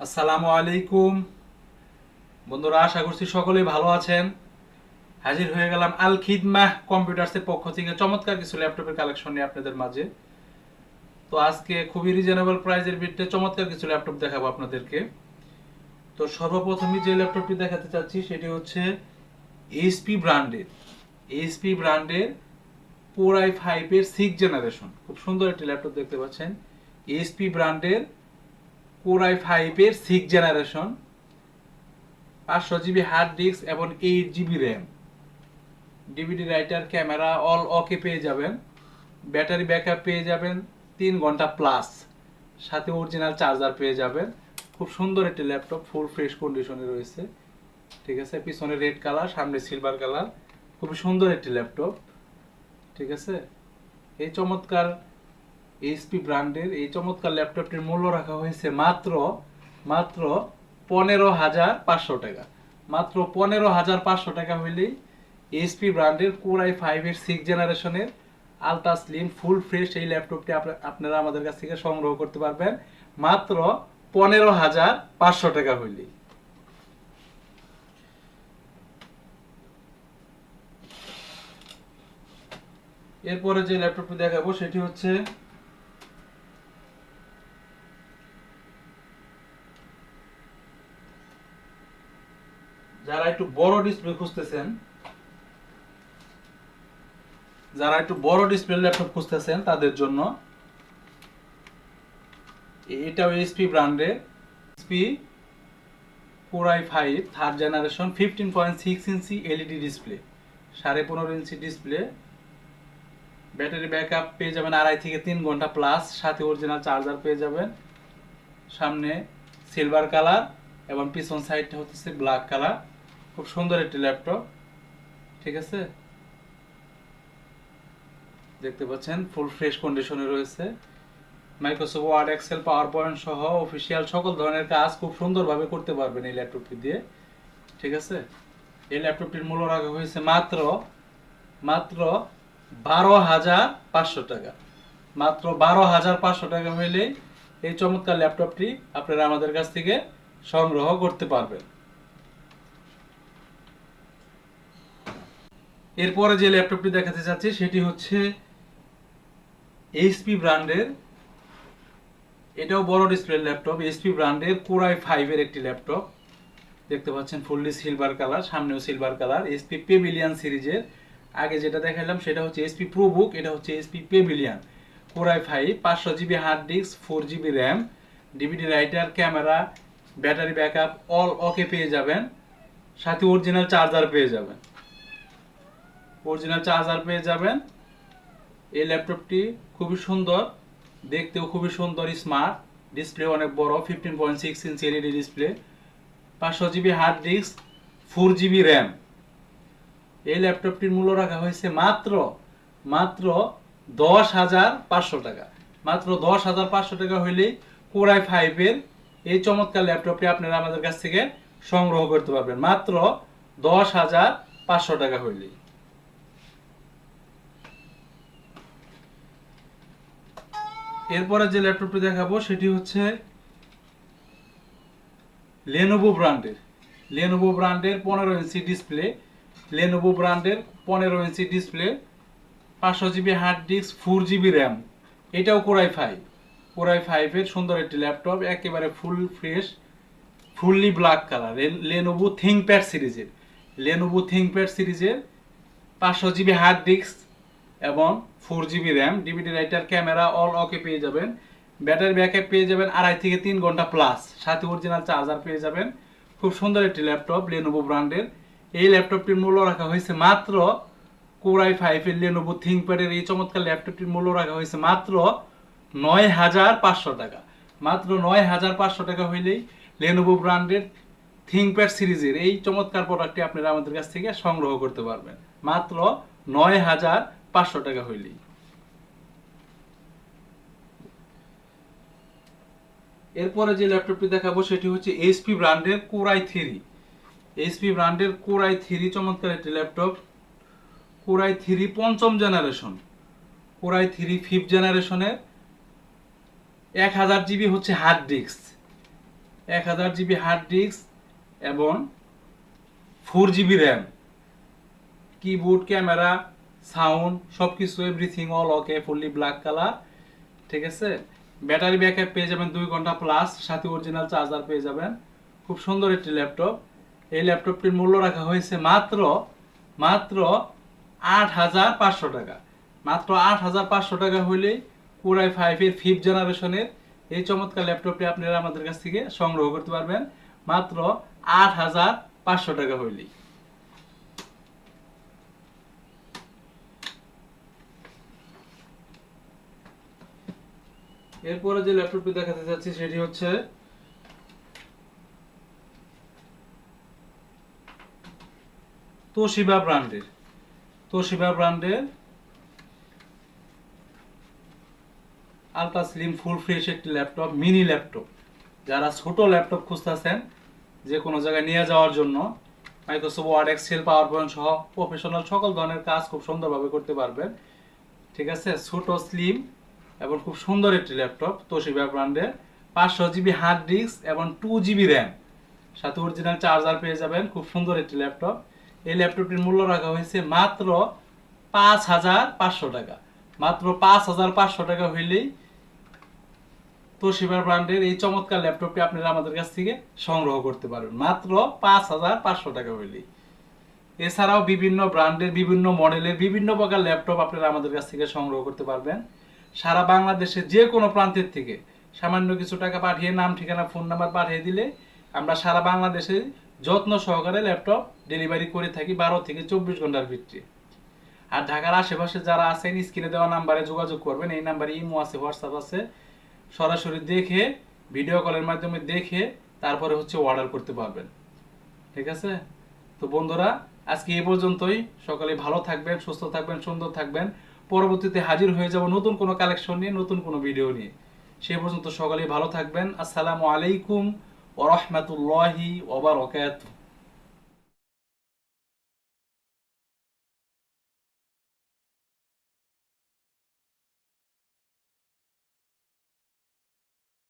আসসালামু আলাইকুম। বন্ধুরা, আশা করছি সকলেই ভালো আছেন। হাজির হয়ে গেলাম আল খিদমা কম্পিউটার্সের পক্ষ থেকে চমৎকার কিছু ল্যাপটপের কালেকশন নিয়ে আপনাদের মাঝে। তো আজকে খুবই রিজনেবল প্রাইজের ভিত্তিতে চমৎকার কিছু ল্যাপটপ দেখাবো আপনাদেরকে। তো সর্বপ্রথমে যে ল্যাপটপটি দেখাতে চাচ্ছি, সেটি হচ্ছে এইচপি ব্র্যান্ডের এইচপি ব্র্যান্ডের কোর আই ফাইভের সিক্স জেনারেশন খুব সুন্দর একটি ল্যাপটপ দেখতে পাচ্ছেন। এইচপি ব্র্যান্ডের কোর আই ফাইভের সিক্স জেনারেশন পাঁচশো জিবি হার্ড ডিস্ক এবং eight GB RAM DVD writer camera all okay পেয়ে যাবেন। ব্যাটারি ব্যাকআপ পেয়ে যাবেন তিন ঘণ্টা প্লাস সাথে অরিজিনাল চার্জার পেয়ে যাবেন। খুব সুন্দর একটি ল্যাপটপ ফুল ফ্রেশ কন্ডিশনে রয়েছে। ঠিক আছে, পিছনে রেড কালার সামনে সিলভার কালার খুবই সুন্দর একটি ল্যাপটপ ঠিক আছে, এই চমৎকার এইচপি ব্র্যান্ডের এই চমৎকার ল্যাপটপটির মূল্য রাখা হয়েছে মাত্র মাত্র পনেরো হাজার পাঁচশো টাকা। মাত্র পনেরো হাজার পাঁচশো টাকা হইলেই এইচপি ব্র্যান্ডের কোরাই ফাইভের সিক্স জেনারেশনের আলট্রা স্লিম ফুল ফ্রেশ এই ল্যাপটপটি আপনারা আমাদের কাছ থেকে সংগ্রহ করতে পারবেন। মাত্র পনেরো হাজার পাঁচশো টাকা হইলেই। এরপরে যে ল্যাপটপটি দেখাবো, সেটি হচ্ছে যারা একটু বড় ডিসপ্লে খুঁজতেছেন, যারা একটু বড় ডিসপ্লে ল্যাপটপ খুঁজতেছেন তাদের জন্য, এটাও HP core i five third generation fifteen point six inch LED display সাড়ে পনেরো ইঞ্চি ডিসপ্লে ব্যাটারি ব্যাকআপ পেয়ে যাবেন আড়াই থেকে তিন ঘণ্টা প্লাস সাথে অরিজিনাল চার্জার পেয়ে যাবেন, সামনে সিলভার কালার এবং পিছন সাইডটা হচ্ছে ব্ল্যাক কালার খুব সুন্দর একটি ল্যাপটপ ঠিক আছে? দেখতে পাচ্ছেন ফুল ফ্রেশ কন্ডিশনে রয়েছে। Microsoft Word Excel PowerPoint সহ অফিসিয়াল সকল ধরনের কাজ খুব সুন্দরভাবে করতে পারবেন এই ল্যাপটপটি দিয়ে, ঠিক আছে? এই ল্যাপটপটির মূল্য রাখা হয়েছে মাত্র মাত্র বারো হাজার পাঁচশো টাকা। মাত্র বারো হাজার পাঁচশো টাকা হইলে এই চমৎকার ল্যাপটপটি আপনারা আমাদের কাছ থেকে সংগ্রহ করতে পারবেন। এরপরে যে ল্যাপটপটি দেখাতে চাচ্ছি, সেটি হচ্ছে এইচপি ব্র্যান্ডের, এটাও বড় ডিসপ্লে ল্যাপটপ, এইচপি ব্র্যান্ডের কোরাই ফাইভের একটি ল্যাপটপ। দেখতে পাচ্ছেন ফুললি সিলভার কালার সামনেও সিলভার কালার এসপি পেভিলিয়ান সিরিজের। আগে যেটা দেখালাম সেটা হচ্ছে এসপি প্রোবুক এটা হচ্ছে HP Pavilion core i five পাঁচশো GB hard disk four GB RAM DVD writer camera battery backup all okay পেয়ে যাবেন। সাথে অরিজিনাল চার্জার পেয়ে যাবেন। অরিজিনাল চার্জার পেয়ে যাবেন। এই ল্যাপটপটি খুবই সুন্দর, দেখতেও খুবই সুন্দর স্মার্ট ডিসপ্লে অনেক বড় fifteen point six inch LED display পাঁচশো GB hard disk four GB RAM এই ল্যাপটপটির মূল্য রাখা হয়েছে মাত্র মাত্র দশ হাজার পাঁচশো টাকা। মাত্র দশ হাজার পাঁচশো টাকা হইলেই কোরাই ফাইভের এই চমৎকার ল্যাপটপটি আপনারা আমাদের কাছ থেকে সংগ্রহ করতে পারবেন। মাত্র দশ হাজার পাঁচশো টাকা হইলেই। এরপরে যে ল্যাপটপটি দেখাবো, সেটি হচ্ছে লেনোভো ব্র্যান্ডের। লেনোভো ব্র্যান্ডের পনেরো ইঞ্চি ডিসপ্লে। লেনোভো ব্র্যান্ডের পনেরো ইঞ্চি ডিসপ্লে, পাঁচশো GB hard disk four GB RAM এটাও core i five core i ফাইভের সুন্দর একটি ল্যাপটপ, একেবারে full fresh fully black colour Lenovo ThinkPad সিরিজের। লেনোভো থিংপ্যাড সিরিজের পাঁচশো জিবি হার্ড ডিস্ক এবং four GB RAM DVD writer camera all okay পেয়ে যাবেন। ব্যাটারি ব্যাকআপ পেয়ে যাবেন আড়াই থেকে তিন ঘণ্টা প্লাস সাথে অরিজিনাল চার্জার পেয়ে যাবেন। খুব সুন্দর একটি ল্যাপটপ লেনোভো ব্র্যান্ডের এই ল্যাপটপটির মূল্য রাখা হয়েছে মাত্র কোরাই ফাইভের লেনোভো থিংপ্যাডের এই চমৎকার ল্যাপটপটির মূল্য রাখা হয়েছে মাত্র নয় হাজার পাঁচশো টাকা। মাত্র নয় হাজার পাঁচশো টাকা হইলেই লেনোভো ব্র্যান্ডের থিংপ্যাড সিরিজের এই চমৎকার প্রোডাক্টটি আপনারা আমাদের কাছ থেকে সংগ্রহ করতে পারবেন। মাত্র নয় হাজার পাঁচশো টাকা হইলেই। এরপরে যে ল্যাপটপটি দেখাবো সেটি হচ্ছে এইচপি ব্র্যান্ডের কোরাই থ্রি এইচপি ব্র্যান্ডের কোরাই থ্রি চমৎকার একটি ল্যাপটপ কোরাই থ্রি পঞ্চম generation core i three fifth জেনারেশনের এক হাজার জিবি হচ্ছে হার্ড ডিস্ক এক হাজার জিবি হার্ড ডিস্ক এবং four GB RAM keyboard camera sound সব কিছু everything all okay fully black colour ঠিক আছে? ব্যাটারি ব্যাকআপ পেয়ে যাবেন দুই ঘণ্টা প্লাস সাথে অরিজিনাল চার্জার পেয়ে যাবেন। খুব সুন্দর একটি ল্যাপটপ এই ল্যাপটপটির মূল্য রাখা হয়েছে মাত্র মাত্র আট হাজার পাঁচশো টাকা। মাত্র আট হাজার পাঁচশো টাকা হইলেই পুরাই ফাইভের ফিফথ জেনারেশনের এই চমৎকার ল্যাপটপটি আপনারা আমাদের কাছ থেকে সংগ্রহ করতে পারবেন। মাত্র আট হাজার পাঁচশো টাকা হইলেই। এরপরে যে ল্যাপটপটি দেখাতে যাচ্ছি সেটি হচ্ছে তোশিবা ব্র্যান্ডের। তোশিবা ব্র্যান্ডের আলট্রা স্লিম ফুল ফ্রেশ একটি ল্যাপটপ, মিনি ল্যাপটপ। যারা ছোট ল্যাপটপ খুঁজতেছেন, যে কোনো জায়গায় নিয়ে যাওয়ার জন্য Microsoft Word Excel PowerPoint সহ প্রফেশনাল সকল ধরনের কাজ খুব সুন্দরভাবে করতে পারবেন। ঠিক আছে? ছোট স্লিম এবং খুব সুন্দর একটি ল্যাপটপ তোশিবা ব্র্যান্ডের। পাঁচশো জিবি হার্ড ডিস্ক এবং টু জিবি র্যাম সাথে অরিজিনাল চার্জার পেয়ে যাবেন, খুব সুন্দর একটি ল্যাপটপ। এই ল্যাপটপটির মূল্য রাখা হয়েছে মাত্র পাঁচ হাজার পাঁচশো টাকা। মাত্র পাঁচ হাজার পাঁচশো টাকা হইলেই তোশিবা ব্র্যান্ডের এই চমৎকার ল্যাপটপটি আপনারা আমাদের কাছ থেকে সংগ্রহ করতে পারবেন। মাত্র পাঁচ হাজার পাঁচশো টাকা হইলেই। এছাড়াও বিভিন্ন ব্র্যান্ডের বিভিন্ন মডেলের বিভিন্ন প্রকার ল্যাপটপ আপনারা আমাদের কাছ থেকে সংগ্রহ করতে পারবেন। সারা বাংলাদেশে যে কোনো প্রান্তের থেকে সামান্য কিছু টাকা পাঠিয়ে নাম, ঠিকানা, ফোন নাম্বার পাঠিয়ে দিলে আমরা সারা বাংলাদেশে যত্ন সহকারে ল্যাপটপ ডেলিভারি করে থাকি বারো থেকে চব্বিশ ঘণ্টার ভিত্তি আর ঢাকার আশেপাশে যারা আছেন, স্ক্রিনে দেওয়া নাম্বারে যোগাযোগ করবেন। এই নাম্বারে ইমো আছে, হোয়াটসঅ্যাপ আছে। সরাসরি দেখে, ভিডিও কলের মাধ্যমে দেখে, তারপরে হচ্ছে অর্ডার করতে পারবেন। ঠিক আছে? তো বন্ধুরা, আজকে এই পর্যন্তই। সকালে ভালো থাকবেন, সুস্থ থাকবেন, সুন্দর থাকবেন। পরবর্তীতে হাজির হয়ে যাব নতুন কোনো কালেকশন নিয়ে, নতুন কোনো ভিডিও নিয়ে। সে পর্যন্ত সকালে ভালো থাকবেন। আসসালামু আলাইকুম ওরহমতুল্লাহি ওবারকাতুহ